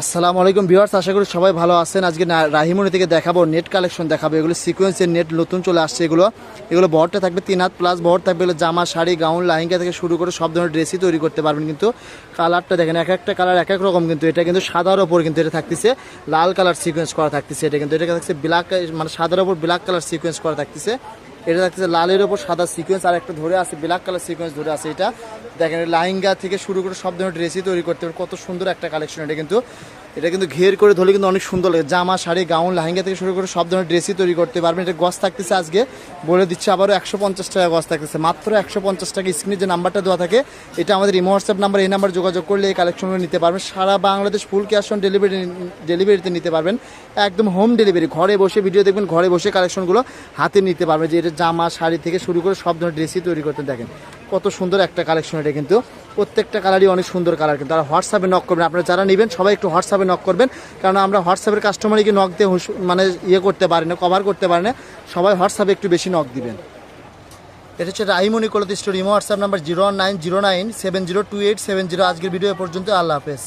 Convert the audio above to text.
আসসালামু আলাইকুম ভিউয়ার্স, আশা করি সবাই ভালো আছেন। আজকে রাহিমনি থেকে দেখাবো, নেট কালেকশন দেখাবো। এগুলো সিকোয়েন্সের নেট নতুন চলে আসছে এগুলো। এগুলো বহরটা থাকবে তিন হাত প্লাস বহর থাকবে এগুলো জামা, শাড়ি, গাউন, লাহিঙ্গা থেকে শুরু করে সব ধরনের ড্রেসই তৈরি করতে পারবেন কিন্তু কালারটা দেখেন, এক একটা কালার এক এক রকম কিন্তু এটা কিন্তু সাদার ওপর কিন্তু এটা থাকতেছে, লাল কালার সিকোয়েন্স করা থাকতেছে। এটা কিন্তু এটা থাকছে ব্ল্যাক মানে সাদার ওপর ব্ল্যাক কালার সিকোয়েন্স করা থাকতেছে। এটা থাকতেছে লালের ওপর সাদা সিকোয়েন্স আর একটা ধরে আছে ব্ল্যাক কালার সিকোয়েন্স ধরে আছে এটা। দেখেন লাইঙ্গা থেকে শুরু করে সব ধরনের ড্রেসই তৈরি করতে পারেন কত সুন্দর একটা কালেকশন এটা কিন্তু। এটা কিন্তু ঘের করে ধরলে কিন্তু অনেক সুন্দর লাগে। জামা, শাড়ি, গাউন, লাহেঙ্গা থেকে শুরু করে সব ধরনের ড্রেসই তৈরি করতে পারবেন। এটা গস থাকতেছে আজকে। বলে দিচ্ছে আবারও একশো পঞ্চাশ টাকা গস থাকতেছে। মাত্র একশো পঞ্চাশ টাকা স্ক্রিনে যে নাম্বারটা দেওয়া থাকে, এটা আমাদের ইমো হোয়াটসঅ্যাপ নাম্বার এই নাম্বার যোগাযোগ করলে এই কালেকশনগুলো নিতে পারবেন। সারা Bangladesh full cash on delivery ডেলিভারিতে নিতে পারবেন। একদম হোম ডেলিভারি ঘরে বসে ভিডিও দেখবেন, ঘরে বসে কালেকশনগুলো হাতে নিতে পারবেন। যে এটা জামা, শাড়ি থেকে শুরু করে সব ধরনের ড্রেসই তৈরি করতে দেখেন। কত সুন্দর একটা কালেকশন এটা কিন্তু। প্রত্যেকটা কালারই অনেক সুন্দর কালার কিন্তু। আর হোয়াটসঅ্যাপে নক করবেন। আপনারা যারা নেবেন, সবাই একটু হোয়াটসঅ্যাপে নক করবেন। কারণ আমরা হোয়াটসঅ্যাপের কাস্টমারই কাস্টমারকে নক দিয়ে মানে ইয়ে করতে পারি না কভার করতে পারি না। সবাই হোয়াটসঅ্যাপে একটু বেশি নক দিবেন। এটা হচ্ছে রাইমনি কলতি imo WhatsApp number zero nine zero nine seven zero two eight seven zero আজকের ভিডিও পর্যন্ত। আল্লাহ হাফেজ।